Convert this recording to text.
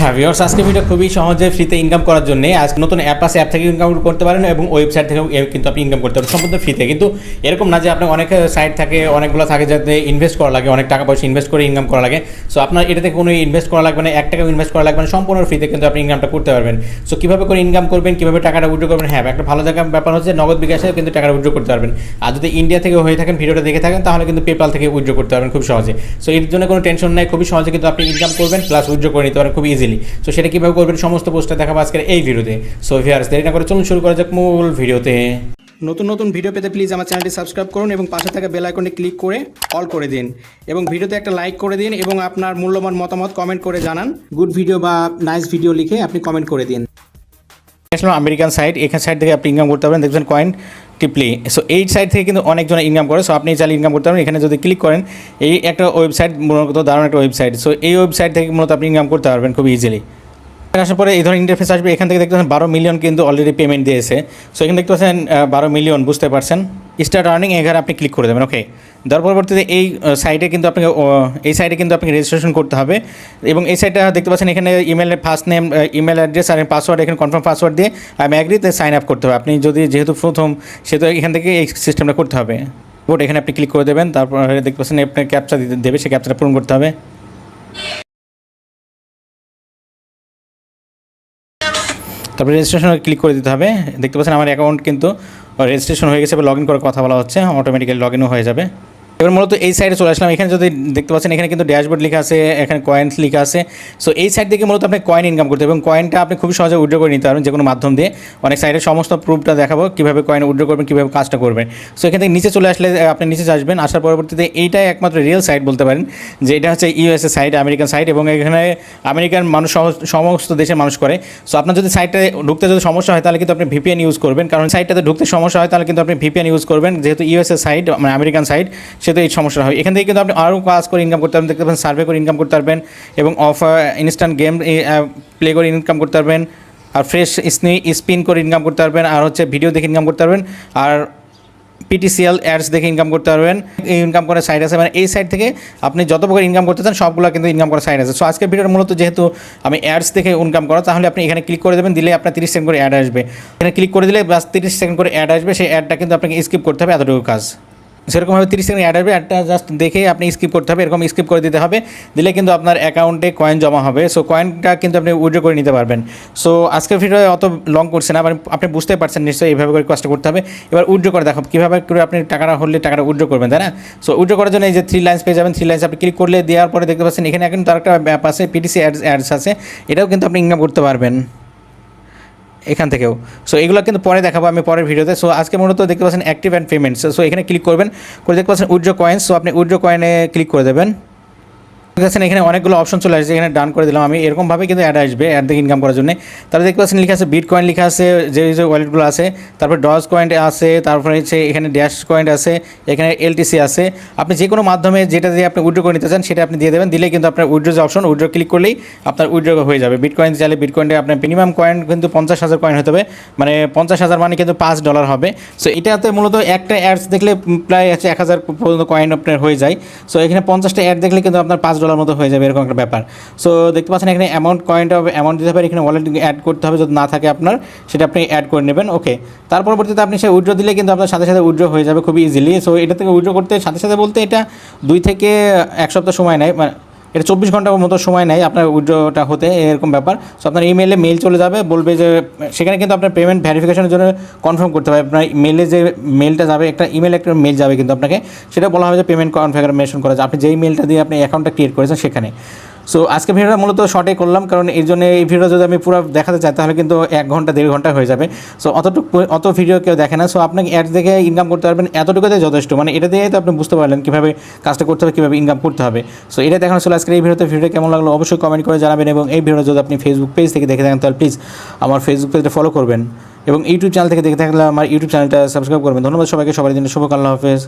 হ্যাঁ ভিউয়ার্স আজকে ভিডিও খুবই সহজে ফ্রিতে ইনকাম করার জন্য আজ নতুন অ্যাপ আছে অ্যাপ থেকে ইনকাম করতে পারেন এবং ওয়েবসাইট থেকেও কিন্তু আপনি ইনকাম করতে পারেন সম্পূর্ণ ফ্রিতে কিন্তু এরকম না যে আপনার অনেক সাইট থাকে, অনেকগুলো থাকে যাতে ইনভেস্ট করা লাগে, অনেক টাকা পয়সা ইনভেস্ট করে ইনকাম করা লাগে। সো আপনার এটা থেকে কোনো ইনভেস্ট করা লাগবে না, এক টাকা ইনভেস্ট করা লাগবে না, সম্পূর্ণ ফ্রিতে কিন্তু আপনি ইনকামটা করতে পারবেন। সো কীভাবে করে ইনকাম করবেন, কীভাবে টাকাটা উইড্রো করবেন? হ্যাঁ একটা ভালো জায়গা ব্যাপার হচ্ছে নগদ বিকাশে কিন্তু টাকাটা উইড্রো করতে পারবেন। আর যদি ইন্ডিয়া থেকে হয়ে থাকেন ভিডিওটা দেখে থাকেন, তাহলে কিন্তু পেপাল থেকে উইড্রো করতে পারবেন খুব সহজে। সো এর জন্য কোনো টেনশন নাই, খুবই সহজে কিন্তু আপনি ইনকাম করবেন প্লাস উইড্রো করে নিতে পারেন খুব ইজিলি সো সেটা কীভাবে করবেন সমস্ত পোস্টটা দেখাবো আজকের এই ভিডিওতে। সো ভিয়ার্স দেরি না করে চলুন শুরু করা যাক মূল ভিডিওতে। নতুন নতুন ভিডিও পেতে প্লিজ আমার চ্যানেলটি সাবস্ক্রাইব করুন এবং পাশে থাকা বেল আইকনে ক্লিক করে অল করে দিন। এবং ভিডিওতে একটা লাইক করে দিন এবং আপনার মূল্যবান মতামত কমেন্ট করে জানান। গুড ভিডিও বা নাইস ভিডিও লিখে আপনি কমেন্ট করে দিন। আমেরিকান সাইট এখান সাইড থেকে আপনি ইনকাম করতে পারবেন। দেখবেন কয়েন টিপলি সো এই সাইট থেকে কিন্তু অনেকজন ইনকাম করে সো আপনি চাইলে ইনকাম করতে পারেন এখানে যদি ক্লিক করেন, এই একটা ওয়েবসাইট মূলত দারুণ একটা ওয়েবসাইট সো এই ওয়েবসাইট থেকে মূলত আপনি ইনকাম করতে পারবেন খুব ইজিলি আসার পরে এই ধরনের ইন্টারফেস আসবে, এখান থেকে দেখতে পাচ্ছেন বারো মিলিয়ন কিন্তু অলরেডি পেমেন্ট দিয়েছে। সো এখানে দেখতে পাচ্ছেন বারো মিলিয়ন বুঝতে পারছেন? স্টার্ট আর্নিং এখানে আপনি ক্লিক করে দেবেন ওকে তার পরবর্তীতে এই সাইটে কিন্তু আপনাকে এই সাইটে কিন্তু আপনাকে রেজিস্ট্রেশন করতে হবে। এবং এই সাইটটা দেখতে পাচ্ছেন এখানে ইমেলের ফার্স্ট নেম ইমেল অ্যাড্রেস আর পাসওয়ার্ড এখানে কনফার্ম পাসওয়ার্ড দিয়ে আমি অ্যাগ্রিতে সাইন আপ করতে হবে। আপনি যদি যেহেতু প্রথম, সেহেতু এখান থেকে এই সিস্টেমটা করতে হবে। ওট এখানে আপনি ক্লিক করে দেবেন, তারপর দেখতে পাচ্ছেন আপনার ক্যাপচা দিতে দেবে, সেই ক্যাপচাটা পূরণ করতে হবে। তারপরে রেজিস্ট্রেশন ক্লিক করে দিতে হবে। দেখতে পাচ্ছেন আমার অ্যাকাউন্ট কিন্তু রেজিস্ট্রেশন হয়ে গেছে বা লগ ইন করার কথা বলা হচ্ছে অটোমেটিক্যালি লগ ইনও হয়ে যাবে। এবার মূলত এই সাইডে চলে আসলাম। এখানে যদি দেখতে পাচ্ছেন, এখানে কিন্তু ড্যাশবোর্ড লেখা আছে, এখানে কয়েন্স লেখা আছে। সো এই সাইড থেকে মূলত আপনি কয়েন ইনকাম করতে এবং কয়েনটা আপনি খুব সহজে উইড্রো করে নিতে পারবেন যে কোনো মাধ্যম দিয়ে। অনেক সাইডে সমস্ত প্রুফটা দেখাবো, কীভাবে কয়েন উইড্রো করবেন, কীভাবে কাজটা করবেন। সো এখান থেকে নিচে চলে আসলে, আপনি নিচে আসবেন, আসার পরবর্তীতে এইটাই একমাত্র রিয়েল সাইট বলতে পারেন, যে এটা হচ্ছে ইউএসএ সাইট আমেরিকান সাইট এবং এখানে আমেরিকান মানুষ সমস্ত দেশের মানুষ করে। সো আপনার যদি সাইটে ঢুকতে যদি সমস্যা হয়, তাহলে কিন্তু আপনি ভিপিএন ইউজ করবেন। কারণ সাইটটাতে ঢুকতে সমস্যা হয়, তাহলে কিন্তু আপনি ভিপিএন ইউজ করবেন। যেহেতু ইউএসএ সাইট মানে আমেরিকান সাইট সেহেতু এই সমস্যা হয় এখান থেকে কিন্তু আপনি আরও কাজ করে ইনকাম করতে পারবেন, দেখতে পাবেন সার্ভে করে ইনকাম করতে পারবেন এবং অফার ইনস্ট্যান্ট গেম প্লে করে ইনকাম করতে পারবেন। আর ফ্রেশ স্নি স্পিন করে ইনকাম করতে পারবেন। আর হচ্ছে ভিডিও দেখে ইনকাম করতে পারবেন। আর পিটিসিএল অ্যাডস দেখে ইনকাম করতে পারবেন। ইনকাম করার সাইট আছে। মানে এই সাইট থেকে আপনি যত প্রকার ইনকাম করতে চান, সবগুলো কিন্তু ইনকাম করার সাইট আছে। সো আজকের ভিডিওর মূলত যেহেতু আমি অ্যাডস দেখে ইনকাম করা, তাহলে আপনি এখানে ক্লিক করে দেবেন, দিলে আপনার তিরিশ সেকেন্ড করে অ্যাড আসবে। এখানে ক্লিক করে দিলে বাস তিরিশ সেকেন্ড করে অ্যাড আসবে। সেই অ্যাডটা কিন্তু আপনাকে স্কিপ করতে হবে এতটুকু কাজ। সেরকমভাবে তিরিশ সেকেন্ড অ্যাড আসবে অ্যাডটা জাস্ট দেখে আপনি স্কিপ করতে হবে, এরকম স্কিপ করে দিতে হবে, দিলে কিন্তু আপনার অ্যাকাউন্টে কয়েন জমা হবে। সো কয়েনটা কিন্তু আপনি উইড্রো করে নিতে পারবেন। সো আজকের ভিডিও অত লং করছে না আপনি বুঝতে পারছেন নিশ্চয়ই এইভাবে করে কষ্ট করতে হবে। এবার উইড্রো করে দেখো, কীভাবে করে আপনি টাকাটা হলে টাকাটা উইড্রো করবেন, তাই না? সো উইড্রো করার জন্য এই যে থ্রি লাইন্স পেয়ে যাবেন থ্রি লাইন্স আপনি ক্লিক করলে দেওয়ার পরে দেখতে পাচ্ছেন এখানে এখন তার একটা অ্যাপ আছে পিটিসি অ্যাডস অ্যাডস আছে। এটাও কিন্তু আপনি ইনকাম করতে পারবেন। এখান থেকেও। সো এগুলো কিন্তু পরে দেখাবো আমি পরের ভিডিওতে। সো আজকে মূলত দেখতে পাচ্ছেন অ্যাক্টিভ অ্যান্ড পেমেন্টস সো এখানে ক্লিক করবেন। করে দেখতে পাচ্ছেন উইড্রো কয়েন সো আপনি উইড্রো কয়েনে ক্লিক করে দেবেন। দেখছেন, এখানে অনেকগুলো অপশন চলে আসছে, এখানে ডান করে দিলাম আমি। এরকমভাবে কিন্তু অ্যাড আসবে অ্যাড থেকে ইনকাম করার জন্য। তারপরে দেখতে পাচ্ছেন, লেখা আছে বিট কয়েন লেখা আছে যে যে ওয়ালেটগুলো আছে, তারপর ডজ কয়েন্ট আছে, তারপরে হচ্ছে এখানে ড্যাশ কয়েন্ট আছে, এখানে এলটিসি আছে। আপনি যে কোনো মাধ্যমে যেটা দিয়ে আপনি উইড্রো করে নিতে চান, সেটা আপনি দিয়ে দেবেন। দিলে কিন্তু আপনার উইড্রো যে অপশন উইড্রো ক্লিক করলেই আপনার উইড্রো হয়ে যাবে। বিট কয়েন চাইলে বিট কয়েনটা আপনার মিনিমাম কয়েন কিন্তু পঞ্চাশ হাজার কয়েন হতে হবে। মানে পঞ্চাশ হাজার মানে কিন্তু পাঁচ ডলার হবে। সো এটাতে মূলত একটা অ্যাডস দেখলে প্রায় হচ্ছে এক হাজার পর্যন্ত কয়েন আপনার হয়ে যায়। সো এখানে পঞ্চাশটা অ্যাড দেখলে কিন্তু আপনার পাঁচ মতো হয়ে যাবে, এরকম একটা ব্যাপার। সো দেখতে পাচ্ছেন এখানে অ্যামাউন্ট কয়েন্ট অফ অ্যামাউন্ট দিতে পারে, এখানে ওয়ালেট অ্যাড করতে হবে যদি না থাকে আপনার, সেটা আপনি অ্যাড করে নেবেন ওকে তার পরবর্তীতে আপনি সে উইড্রো দিলে কিন্তু আপনার সাথে সাথে উইড্রো হয়ে যাবে খুবই ইজিলি সো এটা থেকে উইড্রো করতে, সাথে সাথে বলতে এটা দুই থেকে এক সপ্তাহ সময় নেয় মানে এটা চব্বিশ ঘণ্টার মতো সময় নেয় আপনার উইড্রোটা হতে, এরকম ব্যাপার। সো আপনার ইমেলে মেল চলে যাবে, বলবে যে, সেখানে কিন্তু আপনার পেমেন্ট ভ্যারিফিকেশনের জন্য কনফার্ম করতে হবে। আপনার মেলে যে মেলটা যাবে, একটা ইমেল একটা মেল যাবে কিন্তু আপনাকে। সেটা বলা হবে যে পেমেন্ট কনফার্মেশন করা। যায় আপনি যেই মেলটা দিয়ে আপনি অ্যাকাউন্টটা ক্রিয়েট করেছেন সেখানে। সো আজকে ভিডিওটা মূলত শর্টে করলাম, কারণ এই জন্য এই ভিডিও যদি আমি পুরো দেখাতে চাই, তাহলে কিন্তু এক ঘণ্টা, দেড় ঘণ্টা হয়ে যাবে। সো অতটুকু অত ভিডিও কেউ দেখে না। সো আপনাকে অ্যাড দেখে ইনকাম করতে পারবেন, এতটুকুতে যথেষ্ট। মানে এটা দিয়ে তো আপনি বুঝতে পারলেন কীভাবে কাজটা করতে হবে, কীভাবে ইনকাম করতে হবে। সো এটা দেখানো ছিল আজকের এই ভিডিওতে। ভিডিও কেমন লাগল অবশ্যই কমেন্ট করে জানাবেন এবং এই ভিডিও যদি আপনি ফেসবুক পেজ থেকে দেখে থাকেন, তাহলে প্লিজ আমার ফেসবুক পেজটা ফলো করবেন। এবং ইউটিউব চ্যানেল থেকে দেখে থাকলে আমার ইউটিউব চ্যানেলটা সাবস্ক্রাইব করবেন। ধন্যবাদ সবাইকে। সবার জন্য শুভকাল্লা হাফেজ।